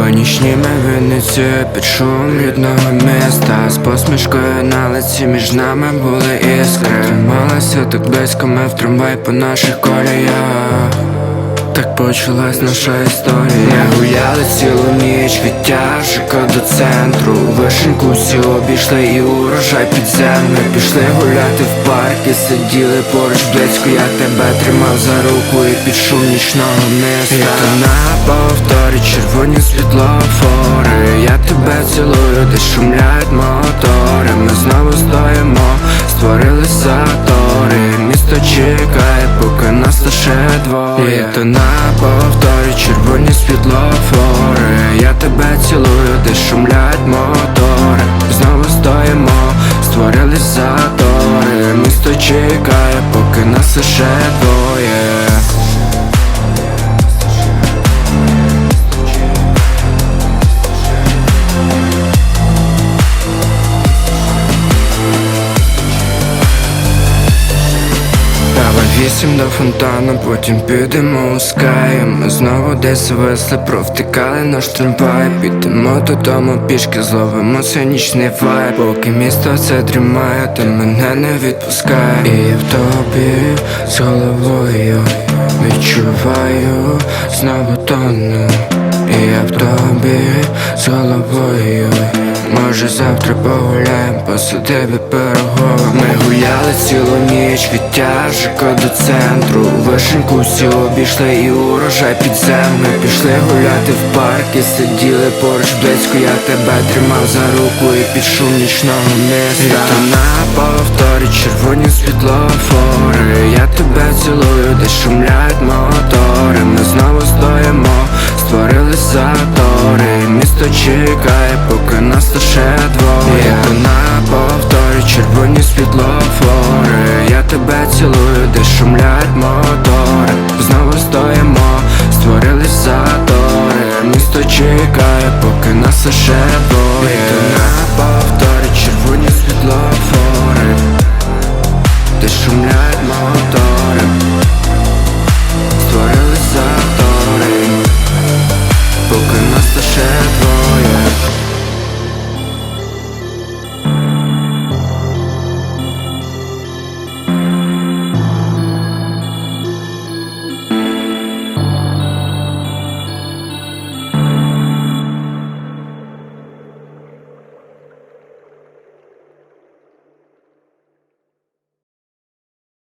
нічніми Вінниці під шум рідного міста. З посмішкою на лиці між нами були іскри. Трималася так близько, ми в трамвай по наших коліях так почалась наша історія. Гуляли цілу ніч від тяжика до центру. Вишеньку всі обійшли і урожай підземний. Пішли гуляти в парк і сиділи поруч близько Я тебе тримав за руку і під шум нічного міста. І на повторі червоні світлофори. Я тебе цілую, де шумлять мотори. Ми знову стоїмо, створили затори. Місто чекає, поки лише двоє. То на повторі червоні світлофори. Я тебе цілую, де шумлять мотори. Знову стоїмо, створили затори. Місто чекає, поки нас лише двоє вісім до фонтану, потім підемо у скай. Ми знову десь весли, провтикали наш трамвай. Підемо додому пішки, зловимо цинічний вайб. Поки місто це дрімає, ти мене не відпускай. І я в тобі з головою відчуваю, знову тону. І я в тобі з головою Може завтра погуляємо, по посидимо пирогова Ми гуляли цілу ніч від тяжика до центру. Вишеньку всі обійшли і урожай підземний Пішли гуляти в парк і сиділи поруч близько Я тебе тримав за руку і під шум нічного міста. І то на повторі червоні світлофори. Я тебе цілую, де шумлять мотори. Ми знову стоїмо, створили затори то чекає, поки нас то двоє. Як на повторі, червоні світлофори Я тебе цілую, де шумлять мотори. Знову стоїмо, створились затори. Місто чекає, поки нас ще двоє. Як на повторі, червоні світлофори Де шумлять мотори. Pokoju nas to się dwoje